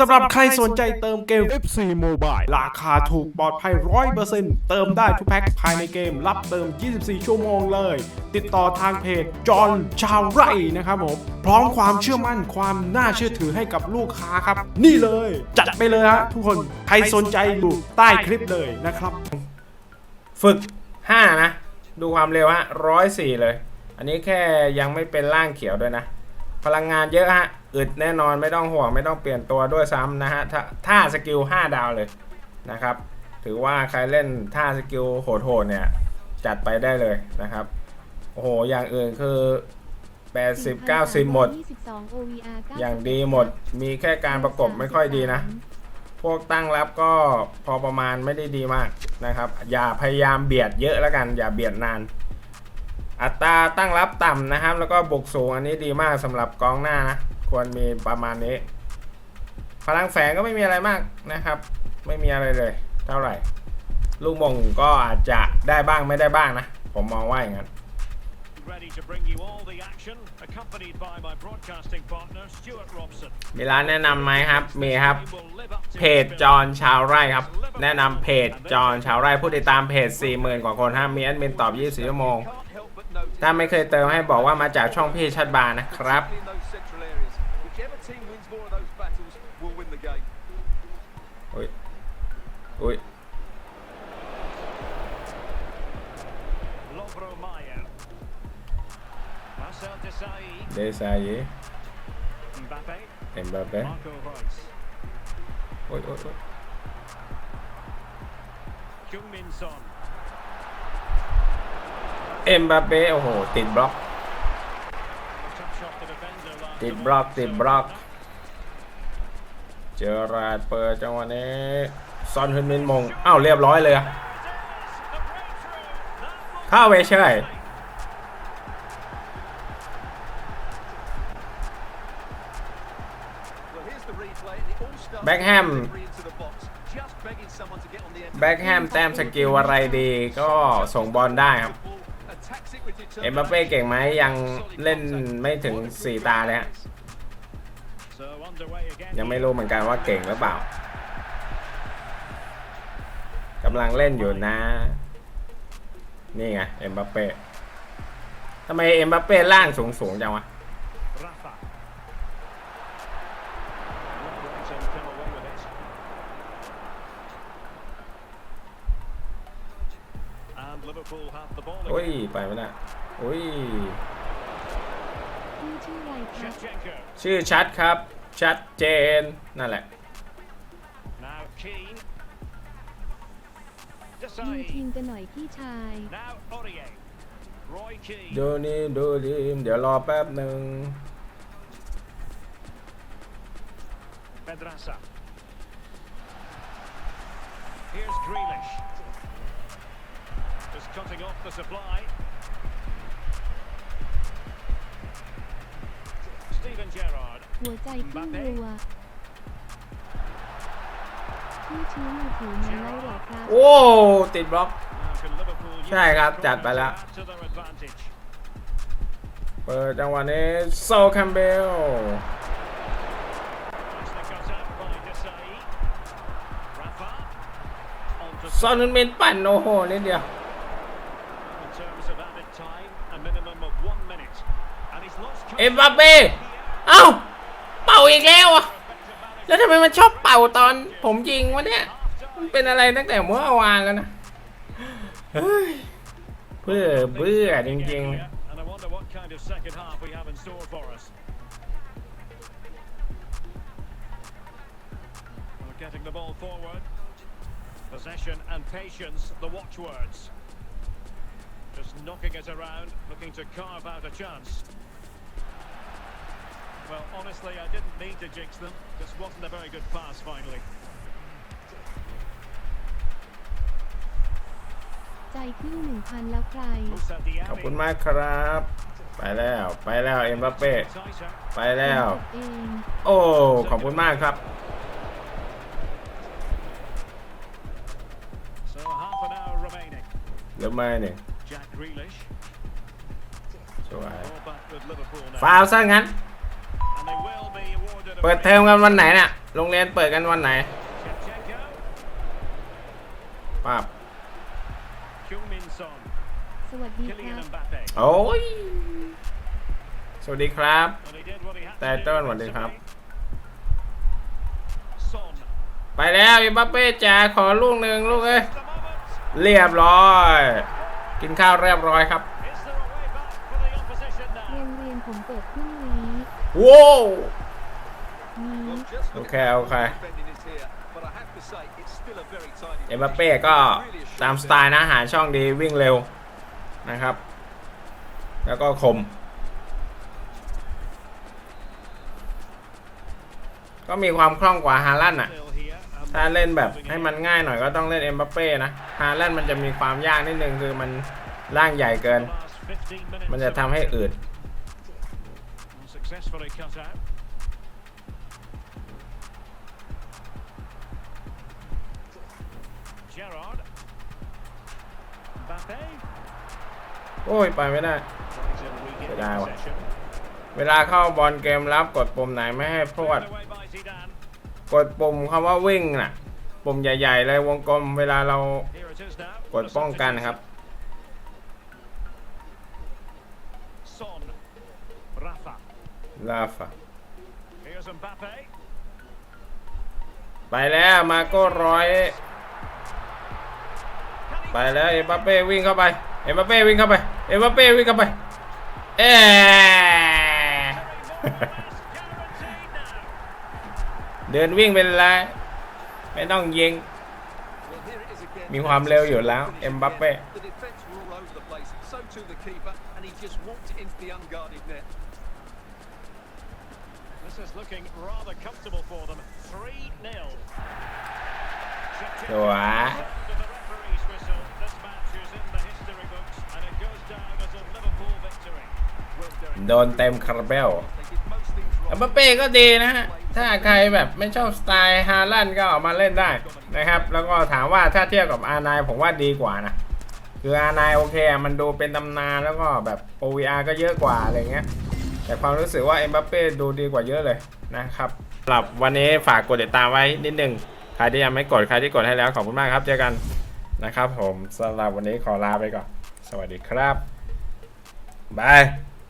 สำหรับใครสนใจเติมเกม FC Mobile ราคาถูกปลอดภัย 100%เติมได้ทุกแพ็คภายในเกม รับเติม 24 ชั่วโมงเลย ติดต่อทางเพจจอห์นชาวไร่นะครับผม พร้อมความเชื่อมั่นความน่าเชื่อถือให้กับลูกค้าครับ นี่เลย จัดไปเลยฮะทุกคนใครสนใจอยู่ใต้คลิปเลยนะครับ ฝึก 5 นะ ดูความเร็วฮะร้อยสี่เลย อันนี้แค่ยังไม่เป็นร่างเขียวด้วยนะ พลังงานเยอะฮะ อึดแน่นอนไม่ต้องห่วงไม่ต้องเปลี่ยนตัวด้วยซ้ำนะฮะถ้าท่าสกิล5ดาวเลยนะครับ ถือว่าใครเล่นท่าสกิลโหดๆเนี่ย จัดไปได้เลยนะครับ โอ้โห อย่างอื่นคือ 80 90 หมด อย่างดีหมดมีแค่การประกบไม่ค่อยดีนะ พวกตั้งรับก็พอประมาณไม่ได้ดีมากนะครับ อย่าพยายามเบียดเยอะแล้วกัน อย่าเบียดนานอัตราตั้งรับต่ำนะครับ แล้วก็บุกสูงอันนี้ดีมากสำหรับกองหน้านะ ควรมีประมาณนี้ พลังแฝงก็ไม่มีอะไรมากนะครับ ไม่มีอะไรเลย เท่าไหร่ ลูกมงก็อาจจะได้บ้างไม่ได้บ้างนะ ผมมองว่าอย่างนั้น Ready to bring you all the action, accompanied by my broadcasting partner, Stuart Robson. มีร้านแนะนำไหมครับ มีครับ He will live up to เพจ his จ billing. อนชาวไร่ครับ แนะนำเพจจอนชาวไร่ผู้ติดตามเพจ 40,000 กว่าคนห้ามีแอดมินตอบ 24 ชั่วโมง Can't help but notice ถ้าไม่เคยเติมให้บอกว่ามาจากช่องพี่ชัดบาร์นะครับ in those central areas. Whichever team wins more of those battles will win the game. อุ้ยอุ้ย Lovro Mayer. Marcel Desailly. เดซาย Mbappe. เอ็มบาเป้ Marco Reus. อุ้ยอุ้ยอุ้ย Jung Min Son. เอ็มบาเป้โอ้โหติดบล็อก ติดบล็อกติดบล็อก เจอราดเปิดจังหวะนี้ซอนฮึนมินมงอ้าวเรียบร้อยเลยเข้าไปใช่แบ็กแฮมแบ็กแฮมแต้มสกิลอะไรดีก็ส่งบอลได้ครับ เอ็มบาเป้เก่งไหมยังเล่นไม่ถึง4ตาเลยฮะยังไม่รู้เหมือนกันว่าเก่งหรือเปล่ากำลังเล่นอยู่นะ นี่ไงเอ็มบัปเป้ทำไมเอ็มบัปเป้ล่างสูงสูงๆจังวะ Rafa. Brighton come away with it. And Liverpool have the ball อุ้ย ไปไม่ได้ อุ้ยชื่อชื่ออะไรครับ Shevchenko. ชื่อชัดครับ ชัดเจน นั่นแหละ Now Keane. ดู Desai. ทีมกันหน่อยพี่ชาย Now Aurier. Roy Keane. ดูนี่ดูดีมเดี๋ยวรอแป๊บหนึ่ง Pedraza. Here's Grealish. Just cutting off the supply. หัวใจพุ่งรัวพี่ชี้มือถือมาแล้วเหรอครับโอ้ติดบล็อก Now can Liverpool use ใช่ครับ this จัดไปแล้ว to add to their advantage. เปิดจังหวะนี้โซแคมเบล Nicely cut out by Desai. Rafa. On to ซอนนุนเมนปั่นโอ้โหนิดเดียว in terms of added time, a minimum of one minute. And he's lost เอ็มบัปเป้ เอ้า เป่าอีกแล้วอะ แล้วทำไมมันชอบเป่าตอนผมยิงวะเนี่ย มันเป็นอะไรตั้งแต่เมื่อวานแล้วนะเฮ้ยเบื่อเบื่อจริง And I wonder what kind of second half we have in store for us. We're getting the ball forward. Possession and patience, the watchwords. Just knocking it around, looking to carve out a chance. Well, honestly, I didn't mean to jinx them. Just wasn't a very good pass finally. ใจครึ่งหนึ่งพันแล้วใคร Moussa ๆขอบคุณ Diaby. มากครับ ไปแล้วไปแล้วเอ็มบัปเป้ Tighter. ไปแล้ว เองโอ้ ขอบคุณมากครับ So half an hour remaining. หรือไม่เนี่ย Jack Grealish. สวย All back with Liverpool now. ฟาวซะงั้น เปิดเทอมกันวันไหนเนี่ย break. โรงเรียนเปิดกันวันไหน Shevchenko. ปับ Heung-min Son. สวัสดีค Kylian รับ Mbappe. โอ้ย สวัสดีครับ And he did what he had to แต่ do ต้นสวัสดีครับ defensively. Son. ไปแล้วอีบัปเป้จ๋าขอลูกหนึ่งลูกเอ้ย The moment. เรียบร้อย กินข้าวเรียบร้อยครับ Is there a way back for the opposition โรง now? เรียนผมเปิดพรุ่งนี้ว้าว have to say it's still a very tidy เอ็มบัปเป้ก็ตามสไตล์นะหาช่องดีวิ่งเร็วนะครับ แล้วก็คม ก็มีความคล่องกว่าฮาลันด์อะ ถ้าเล่นแบบให้มันง่ายหน่อยก็ต้องเล่นเอ็มบัปเป้นะฮาลันด์มันจะมีความยากนิดนึงคือมันร่างใหญ่เกิน มันจะทำให้อืด Successfully cut out. Gerard. Mbappe. โอ้ยไปไม่ได้ Trying to regain Good eye. possession. เวลาเข้าบอลเกมรับกดปุ่มไหนไม่ให้พรวด Taken away by Zidane. กดปุ่มคำว่าวิ่งน่ะ ปุ่มใหญ่ๆเลยวงกลมเวลาเรา Here it is now. กดป้องกันครับ Son. Rafa. ลาฟะ Here's Mbappe. ไปแล้วมาโก้ร้อย ไปแล้วเอ็มบัปเป้วิ่งเข้าไป เอ็มบัปเป้วิ่งเข้าไป เอ็มบัปเป้วิ่งเข้าไป เอ๊เดินวิ่งเป็นไร ไม่ต้องยิง มีความเร็วอยู่แล้ว เอ็มบัปเป้ตัว โดนเต็มคาราเบล they did most things เอ็ม right. บัปเป้ก็ดีนะฮะ ถ้าใครแบบไม่ชอบสไตล์ฮาลันด์ก็ออกมาเล่นได้นะครับ แล้วก็ถามว่าถ้าเทียบกับอานายผมว่าดีกว่านะ คืออานายโอเคอะมันดูเป็นตำนานแล้วก็แบบ OVR ก็เยอะกว่าอะไรเงี้ย แต่ความรู้สึกว่าเอ็มบัปเป้ดูดีกว่าเยอะเลยนะครับสำหรับวันนี้ฝากกดติดตามไว้นิดนึง ใครที่ยังไม่กด ใครที่กดให้แล้วขอบคุณมากครับ เจอกัน นะครับผมสำหรับวันนี้ขอลาไปก่อน สวัสดีครับบาย